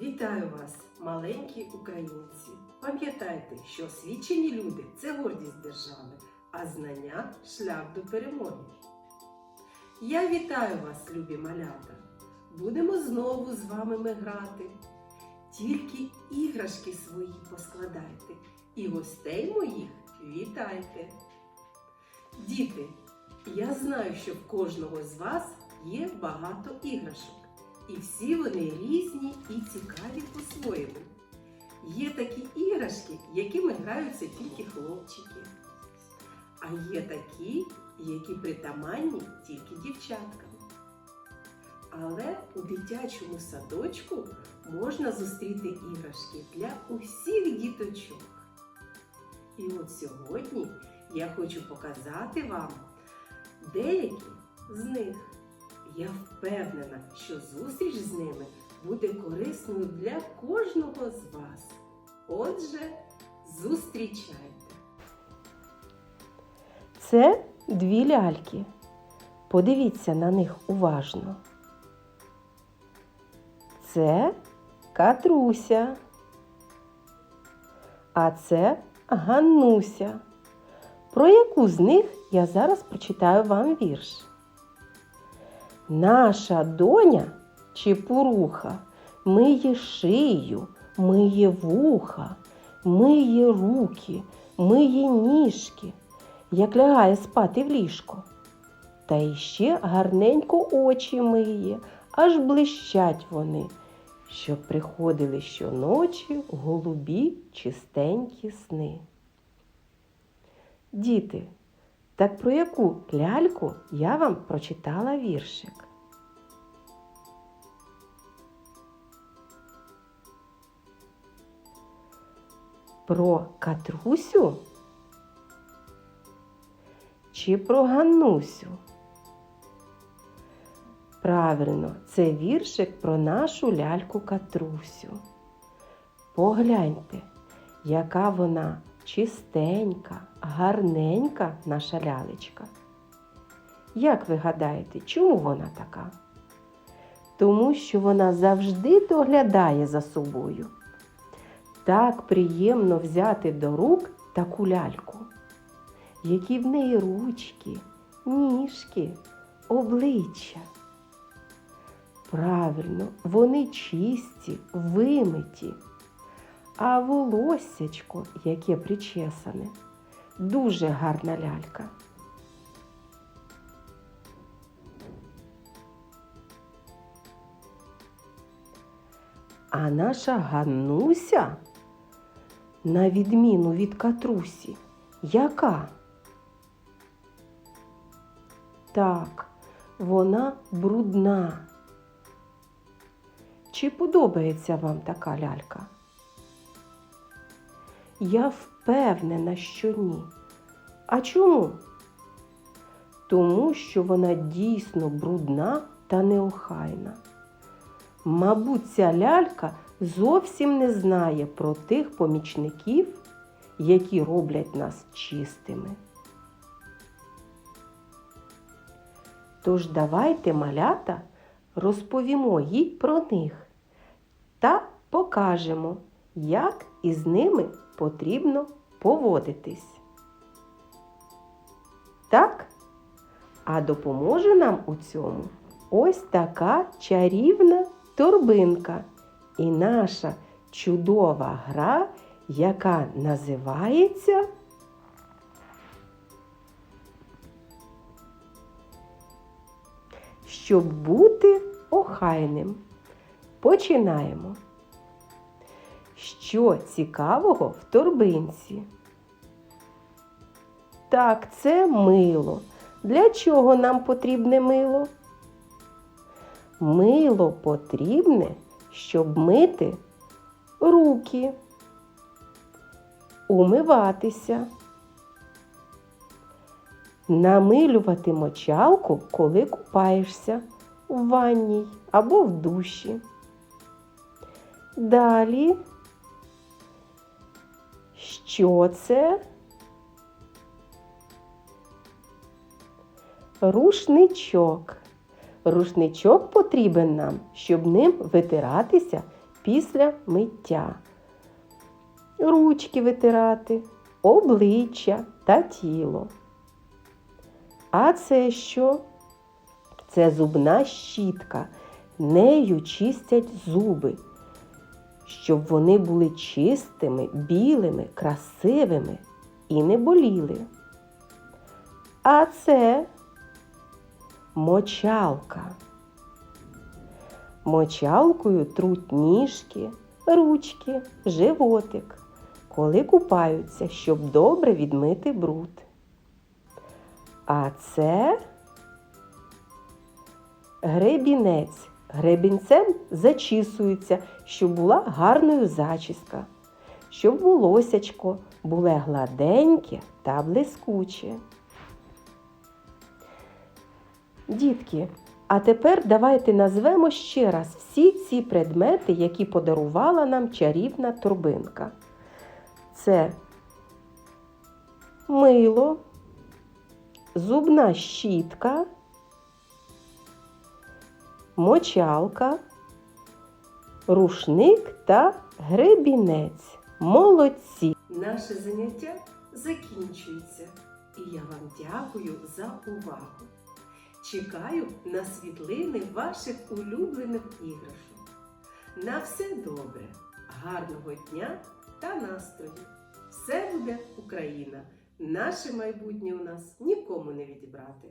Вітаю вас, маленькі українці! Пам'ятайте, що освічені люди це гордість держави, а знання шлях до перемоги. Я вітаю вас, любі малята! Будемо знову з вами ми грати. Тільки іграшки свої поскладайте і гостей моїх вітайте. Діти, я знаю, що в кожного з вас є багато іграшок. І всі вони різні і цікаві по-своєму. Є такі іграшки, якими граються тільки хлопчики. А є такі, які притаманні тільки дівчаткам. Але у дитячому садочку можна зустріти іграшки для усіх діточок. І от сьогодні я хочу показати вам деякі з них. Я впевнена, що зустріч з ними буде корисною для кожного з вас. Отже, зустрічайте! Це дві ляльки. Подивіться на них уважно. Це Катруся. А це Ганнуся. Про яку з них я зараз прочитаю вам вірш. Наша доня чепуруха миє шию, миє вуха, миє руки, миє ніжки, як лягає спати в ліжко. Та іще гарненько очі миє, аж блищать вони, щоб приходили щоночі голубі чистенькі сни. Діти, так про яку ляльку я вам прочитала віршик? Про Катрусю чи про Ганнусю? Правильно, це віршик про нашу ляльку Катрусю. Погляньте, яка вона чистенька, гарненька наша лялечка. Як ви гадаєте, чому вона така? Тому що вона завжди доглядає за собою. Так приємно взяти до рук таку ляльку, які в неї ручки, ніжки, обличчя. Правильно, вони чисті, вимиті, а волоссячко, яке причесане, дуже гарна лялька. А наша Ганнуся, на відміну від Катрусі, яка? Так, вона брудна. Чи подобається вам така лялька? Я впевнена, що ні. А чому? Тому що вона дійсно брудна та неохайна. Мабуть, ця лялька зовсім не знає про тих помічників, які роблять нас чистими. Тож давайте, малята, розповімо їй про них та покажемо, як із ними потрібно поводитись. Так? А допоможе нам у цьому ось така чарівна торбинка і наша чудова гра, яка називається Щоб бути охайним. Починаємо. Що цікавого в торбинці? Так, це мило. Для чого нам потрібне мило? Мило потрібне, щоб мити руки, умиватися, намилювати мочалку, коли купаєшся в ванній або в душі. Далі, що це? Рушничок. Рушничок потрібен нам, щоб ним витиратися після миття. Ручки витирати, обличчя та тіло. А це що? Це зубна щітка. Нею чистять зуби, щоб вони були чистими, білими, красивими і не боліли. А це мочалка. Мочалкою труть ніжки, ручки, животик, коли купаються, щоб добре відмити бруд. А це гребінець. Гребінцем зачісується, щоб була гарною зачіска, щоб волосячко було гладеньке та блискуче. Дітки, а тепер давайте назвемо ще раз всі ці предмети, які подарувала нам чарівна торбинка. Це мило, зубна щітка, мочалка, рушник та гребінець. Молодці! Наше заняття закінчується, і я вам дякую за увагу. Чекаю на світлини ваших улюблених іграшок. На все добре, гарного дня та настрою! Все буде Україна! Наше майбутнє у нас нікому не відібрати.